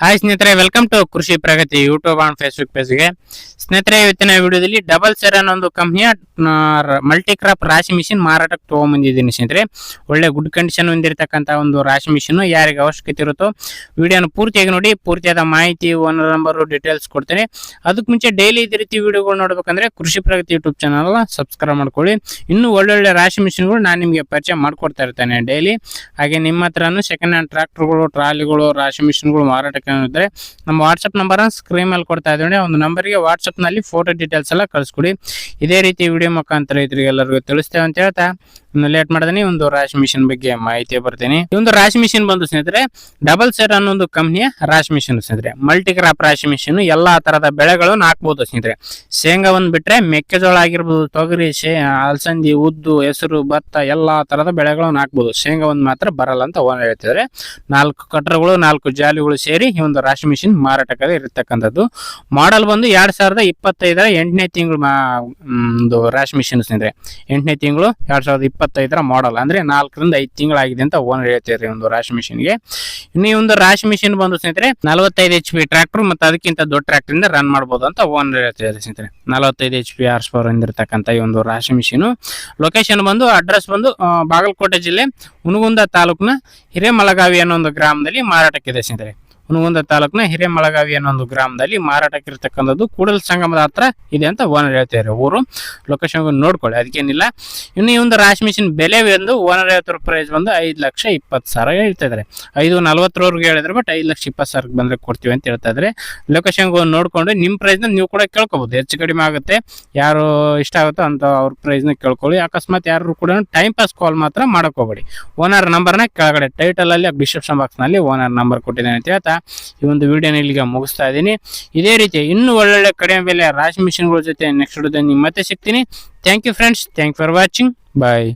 Hi ಸ್ನೇಹಿತರೆ welcome to Krishi Pragati YouTube and Facebook ಪೇಜ್ಗೆ ಸ್ನೇಹಿತರೆ, ಇವತ್ತಿನ ವಿಡಿಯೋದಲ್ಲಿ ಡಬಲ್ ಸೆರ್ ಅನ್ನೋ ಒಂದು ಕಂಪ್ನಿಯ ಮಲ್ಟಿ ಕ್ರಾಪ್ ರಾಶಿ ಮಿಷಿನ್ ಮಾರಾಟಕ್ಕೆ ತೊಗೊಂಬಂದಿದ್ದೀನಿ ಸ್ನೇಹಿತರೆ. ಒಳ್ಳೆ ಗುಡ್ ಕಂಡೀಷನ್ ಹೊಂದಿರತಕ್ಕಂಥ ಒಂದು ರಾಶಿ ಮಿಷಿನ್ ಯಾರಿಗೆ ಅವಶ್ಯಕತೆ ಇರುತ್ತೋ ವಿಡಿಯೋನ ಪೂರ್ತಿಯಾಗಿ ನೋಡಿ, ಪೂರ್ತಿಯಾದ ಮಾಹಿತಿ ಓನರ್ ನಂಬರು ಡೀಟೇಲ್ಸ್ ಕೊಡ್ತೇನೆ. ಅದಕ್ಕೆ ಮುಂಚೆ ಡೈಲಿ ಇದೇ ರೀತಿ ವಿಡಿಯೋಗಳು ನೋಡಬೇಕಂದ್ರೆ ಕೃಷಿ ಪ್ರಗತಿ ಯೂಟ್ಯೂಬ್ ಚಾನಲ್ ಸಬ್ಸ್ಕ್ರೈಬ್ ಮಾಡ್ಕೊಳ್ಳಿ. ಇನ್ನೂ ಒಳ್ಳೊಳ್ಳೆ ರಾಶಿ ಮಿಷಿನ್ಗಳು ನಾನು ನಿಮಗೆ ಪರಿಚಯ ಮಾಡ್ಕೊಡ್ತಾ ಇರ್ತೇನೆ ಡೈಲಿ ಹಾಗೆ ನಿಮ್ಮ ಹತ್ರನೂ ಸೆಕೆಂಡ್ ಹ್ಯಾಂಡ್ ಟ್ರಾಕ್ಟರ್ಗಳು ಟ್ರಾಲಿಗಳು, ರಾಶಿ ಮಿಷಿನ್ಗಳು ಮಾರಾಟಕ್ಕೆ ಇದ್ರೆ ನಮ್ಮ ವಾಟ್ಸಪ್ ನಂಬರ್ ಸ್ಕ್ರೀನ್ ಮೇಲೆ ಕೊಡ್ತಾ ಇದ್ದೀನಿ. ಒಂದು ನಂಬರಿಗೆ ವಾಟ್ಸಪ್ನಲ್ಲಿ ಫೋಟೋ ಡೀಟೇಲ್ಸ್ ಎಲ್ಲ ಕಳಿಸ್ಕೊಡಿ. ಇದೇ ರೀತಿ ವಿಡಿಯೋ ಮುಖಾಂತರ ಇದ್ರಿಗೆ ಎಲ್ಲರಿಗೂ ತಿಳಿಸ್ತೇವೆ ಅಂತ ಹೇಳ್ತಾ ಇನ್ನು ಲೇಟ್ ಮಾಡಿದನಿ ಒಂದು ರಾಶ್ ಮಿಷಿನ್ ಬಗ್ಗೆ ಮಾಹಿತಿ ಬರ್ತೀನಿ. ಈ ಒಂದು ರಾಶ್ ಮಿಷಿನ್ ಬಂದು ಸ್ನೇಹಿತರೆ ಡಬಲ್ ಸೇರ್ ಅನ್ನೋ ಒಂದು ಕಂಪ್ನಿಯ ರಾಶ್ ಮಿಷಿನ್ ಸ್ನೇಹಿತರೆ. ಮಲ್ಟಿ ಕ್ರಾಪ್ ರಾಶಿ ಮಿಷಿನ್ ಎಲ್ಲಾ ತರದ ಬೆಳೆಗಳನ್ನು ಹಾಕ್ಬಹುದು ಸ್ನೇಹಿತರೆ. ಶೇಂಗಾವನ್ನು ಬಿಟ್ರೆ ಮೆಕ್ಕೆಜೋಳ ಆಗಿರ್ಬೋದು, ತೊಗರಿ, ಶೇ, ಅಲಸಂದಿ, ಉದ್ದು, ಹೆಸರು, ಭತ್ತ, ಎಲ್ಲಾ ತರದ ಬೆಳೆಗಳನ್ನು ಶೇಂಗಾ ಶೇಂಗಾವನ್ನು ಮಾತ್ರ ಬರಲ್ಲ ಅಂತ ಓನರ್ ಹೇಳ್ತಿದ್ದಾರೆ. ನಾಲ್ಕು ಕಟ್ರಗಳು ನಾಲ್ಕು ಜಾಲಿಗಳು ಸೇರಿ ಈ ಒಂದು ರಾಶಿ ಮಿಷಿನ್ ಮಾರಾಟಕ್ಕೆ ಇರತಕ್ಕಂಥದ್ದು. ಮಾಡೆಲ್ ಬಂದು ಎರಡ್ ಸಾವಿರದ ಇಪ್ಪತ್ತೈದರ ಎಂಟನೇ ತಿಂಗಳು ಒಂದು ರಾಶಿ ಮಿಷಿನ್ ಸ್ನೇಹಿತರೆ. ಎಂಟನೇ ತಿಂಗಳು ಎರಡ್ ಸಾವಿರದ ಇಪ್ಪತ್ತೈದರ ಮಾಡಲ್ ಅಂದ್ರೆ ನಾಲ್ಕರಿಂದ ಐದು ತಿಂಗಳಾಗಿದೆ ಅಂತ ಓನರ್ ಹೇಳ್ತಿದ್ದಾರೆ ರೀ ಒಂದು ರಾಶಿ ಮಿಷಿನ್ಗೆ ಇನ್ನು ಈ ಒಂದು ರಾಶಿ ಮಿಷಿನ್ ಬಂದು ಸ್ನೇಹಿತರೆ, ನಲವತ್ತೈದು ಎಚ್ ಪಿ ಟ್ರ್ಯಾಕ್ಟರ್ ಮತ್ತೆ ಅದಕ್ಕಿಂತ ದೊಡ್ಡ ಟ್ರಾಕ್ಟರ್ ಇಂದ ರನ್ ಮಾಡ್ಬೋದು ಅಂತ ಓನರ್ ಹೇಳ್ತಿದ್ದಾರೆ ಸ್ನೇಹಿತರೆ. ನಲವತ್ತೈದು ಎಚ್ ಪಿ ಆರ್ಸ್ ಪವರ್ ಹೊಂದಿರತಕ್ಕಂಥ ಈ ಒಂದು ರಾಶಿ ಮಿಷಿನ್ ಲೊಕೇಶನ್ ಬಂದು ಅಡ್ರೆಸ್ ಬಂದು ಬಾಗಲಕೋಟೆ ಜಿಲ್ಲೆ ಹುನಗುಂದ ತಾಲೂಕಿನ ಹಿರೇಮಲಗಾವಿ ಅನ್ನೋ ಒಂದು ಗ್ರಾಮದಲ್ಲಿ ಮಾರಾಟಕ್ಕಿದೆ ಸ್ನೇಹಿತರೆ. ಹುನಗುಂದ ತಾಲೂಕಿನ ಹಿರೇಮಳಗಾವಿ ಅನ್ನೋ ಒಂದು ಗ್ರಾಮದಲ್ಲಿ ಮಾರಾಟಕ್ಕಿರ್ತಕ್ಕಂಥದ್ದು ಕೂಡಲ ಸಂಗಮದ ಹತ್ರ ಇದೆ ಅಂತ ಓನರ್ ಹೇಳ್ತಾರೆ ಊರು ಲೊಕೇಶನ್ ನೋಡ್ಕೊಳ್ಳಿ, ಅದಕ್ಕೇನಿಲ್ಲ. ಇನ್ನು ಈ ಒಂದು ರಾಶಿ ಮಿಷಿನ್ ಬೆಲೆ ಒಂದು ಓನರ್ ಐವತ್ತು ಪ್ರೈಸ್ ಬಂದು ಐದು ಲಕ್ಷ ಇಪ್ಪತ್ತು ಸಾವಿರ ಹೇಳ್ತಾ ಇದ್ದಾರೆ. ಐದು ನಲ್ವತ್ತರವರೆಗೆ ಹೇಳಿದ್ರೆ ಬಟ್ ಐದು ಲಕ್ಷ ಇಪ್ಪತ್ತು ಸಾವಿರಕ್ಕೆ ಬಂದರೆ ಕೊಡ್ತೀವಿ ಅಂತ ಹೇಳ್ತಾ ಇದ್ದಾರೆ. ಲೊಕೇಶನ್ ನೋಡಿಕೊಂಡು ನಿಮ್ಮ ಪ್ರೈಸ್ನ ನೀವು ಕೂಡ ಕೇಳ್ಕೊಬೋದು. ಹೆಚ್ಚು ಕಡಿಮೆ ಆಗುತ್ತೆ, ಯಾರು ಇಷ್ಟ ಆಗುತ್ತೋ ಅಂತ ಅವ್ರ ಪ್ರೈಸ್ನ ಕೇಳ್ಕೊಳ್ಳಿ. ಅಕಸ್ಮಾತ್ ಯಾರು ಕೂಡ ಟೈಮ್ ಪಾಸ್ ಕಾಲ್ ಮಾತ್ರ ಮಾಡಕ್ ಹೋಗ್ಬೇಡಿ. ಓನರ್ ನಂಬರ್ನ ಕೆಳಗಡೆ ಟೈಟಲ್ ಅಲ್ಲಿ ಡಿಸ್ಕ್ರಿಪ್ಷನ್ ಬಾಕ್ಸ್ನಲ್ಲಿ ಓನರ್ ನಂಬರ್ ಕೊಟ್ಟಿದ್ದೇನೆ ಅಂತ ಹೇಳ್ತಾ ಈ ಒಂದು ವಿಡಿಯೋನ ಇಲ್ಲಿಗೆ ಮುಗಿಸ್ತಾ ಇದ್ದೀನಿ. ಇದೇ ರೀತಿ ಇನ್ನೂ ಒಳ್ಳೊಳ್ಳೆ ಕಡಿಮೆ ಬೆಲೆ ರಾಶಿ ಮಿಷಿನ್ಗಳ ಜೊತೆ ನೆಕ್ಸ್ಟ್ ವಿಡಿಯೋದಲ್ಲಿ ಮತ್ತೆ ಸಿಗ್ತೀನಿ. Thank you friends thank for watching bye